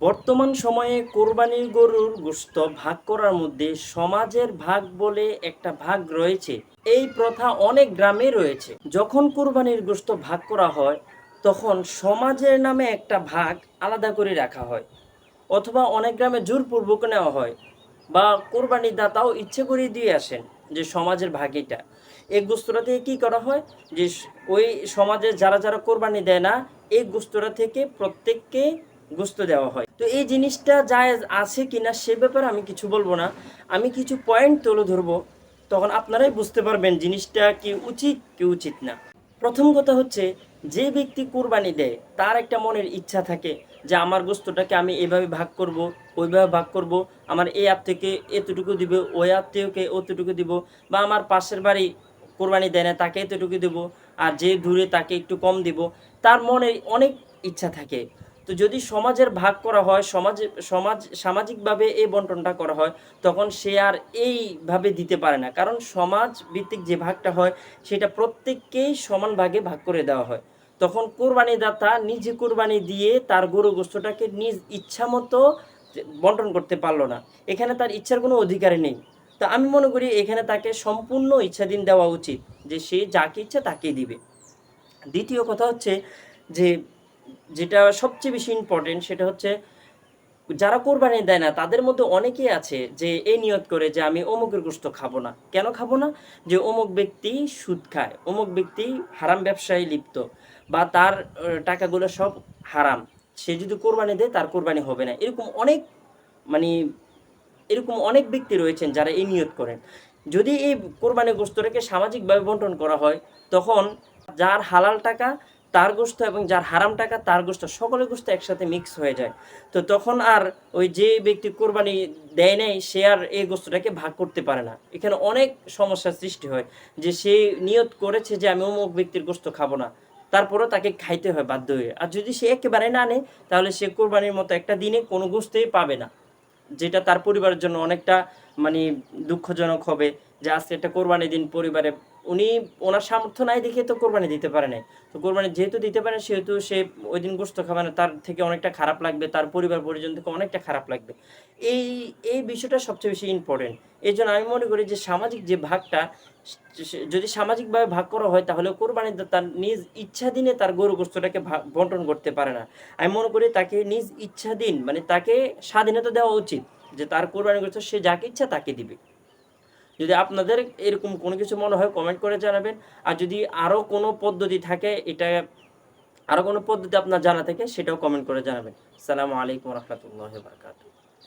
বর্তমান সময়ে কোরবানির গরুর গোস্ত ভাগ করার মধ্যে সমাজের ভাগ বলে একটা ভাগ রয়েছে। এই প্রথা অনেক গ্রামে রয়েছে। যখন কোরবানির গোস্ত ভাগ করা হয়, তখন সমাজের নামে একটা ভাগ আলাদা করে রাখা হয়। অথবা অনেক গ্রামে জোরপূর্বক নেওয়া হয় বা কোরবানির দাতাও ইচ্ছে করে দিয়ে আসেন যে সমাজের ভাগ এটা। এই গোস্তটা থেকে কী করা হয়? যে ওই সমাজে যারা যারা কোরবানি দেয় না, এই গোস্তটা থেকে প্রত্যেককে গোস্ত দেওয়া হয়। তো এই জিনিসটা জায়েজ আছে কিনা সে ব্যাপারে আমি কিছু বলব না। আমি কিছু পয়েন্ট তুলে ধরবো। তখন আপনারাই বুঝতে পারবেন জিনিসটা কি উচিত কি উচিত না। প্রথম কথা হচ্ছে, যে ব্যক্তি কোরবানি দেয়, তার একটা মনের ইচ্ছা থাকে যে আমার গোস্তটাকে আমি এভাবে ভাগ করব, ওইভাবে ভাগ করব, আমার এই আত্মীয়কে এতটুকু দিব, ওই আত্মীয়কে অতটুকু দিব, বা আমার পাশের বাড়ি কোরবানি দেয় না, তাকে এতটুকু দিব, আর যে দূরে তাকে একটু কম দিব, তার মনে অনেক ইচ্ছা থাকে। তো যদি সমাজের ভাগ করা হয়, সমাজে, সমাজ, সামাজিকভাবে এই বন্টনটা করা হয়, তখন সে আর এইভাবে দিতে পারে না। কারণ সমাজ ভিত্তিক যে ভাগটা হয়, সেটা প্রত্যেককেই সমান ভাগে ভাগ করে দেওয়া হয়। তখন কোরবানি দাতা নিজে কোরবানি দিয়ে তার গরু গোস্তটাকে নিজ ইচ্ছা মতো বন্টন করতে পারল না। এখানে তার ইচ্ছার কোনো অধিকারই নেই। তো আমি মনে করি এখানে তাকে সম্পূর্ণ ইচ্ছাধীন দেওয়া উচিত যে সে যাকে ইচ্ছা তাকেই দিবে। দ্বিতীয় কথা হচ্ছে যে যেটা সবচেয়ে বেশি ইম্পর্টেন্ট সেটা হচ্ছে, যারা কোরবানি দেয় না, তাদের মধ্যে অনেকেই আছে যে এই নিয়ত করে যে আমি অমুকের গোস্ত খাব না। কেন খাব না? যে অমুক ব্যক্তি সুদ খায়, অমুক ব্যক্তি হারাম ব্যবসায় লিপ্ত বা তার টাকাগুলো সব হারাম। সে যদি কোরবানি দেয়, তার কোরবানি হবে না। এরকম অনেক মানে এরকম অনেক ব্যক্তি রয়েছেন যারা এই নিয়ত করেন। যদি এই কোরবানি গোস্তটাকে সামাজিকভাবে বন্টন করা হয়, তখন যার হালাল টাকা তার গোস্ত এবং যার হারাম টাকা তার গোস্ত সকলের গোস্ত একসাথে মিক্স হয়ে যায়। তো তখন আর ওই যে ব্যক্তি কোরবানি দেয় নাই, সে আর এই গোস্তটাকে ভাগ করতে পারে না। এখানে অনেক সমস্যার সৃষ্টি হয় যে সে নিয়ত করেছে যে আমি অমুক ব্যক্তির গোস্ত খাব না। তারপরেও তাকে খাইতে হয় বাধ্য হয়ে। আর যদি সে একেবারে না নেয়, তাহলে সে কোরবানির মতো একটা দিনে কোনো গোস্তই পাবে না। যেটা তার পরিবারের জন্য অনেকটা মানে দুঃখজনক হবে। যে আজকে একটা কোরবানি দিন পরিবারে, উনি ওনার সামর্থ্য নাই দেখে তো কোরবানি দিতে পারে নাই। তো কোরবানি যেহেতু দিতে পারে সেহেতু সে ওই দিন গোস্ত খাবে না, তার থেকে অনেকটা খারাপ লাগবে, তার পরিবার পরিজন থেকে অনেকটা খারাপ লাগবে। এই এই বিষয়টা সবচেয়ে বেশি ইম্পর্টেন্ট এই জন্য আমি মনে করি যে সামাজিক যে ভাগটা, যদি সামাজিকভাবে ভাগ করা হয়, তাহলে কোরবানি তার নিজ ইচ্ছাধীনে তার গরু গোস্তটাকে বন্টন করতে পারে না। আমি মনে করি তাকে নিজ ইচ্ছাধীন মানে তাকে স্বাধীনতা দেওয়া উচিত যে তার কোরবানি গোস্ত সে যাকে ইচ্ছা তাকে দিবে। যদি আপনাদের এরকম কোনো কিছু মনে হয় কমেন্ট করে জানাবেন। আর যদি আরও কোনো পদ্ধতি থাকে, এটা আরও কোনো পদ্ধতি আপনার জানা থাকে, সেটাও কমেন্ট করে জানাবেন। সালামু আলাইকুম রহমতুল্লাহ বারকাতুহ।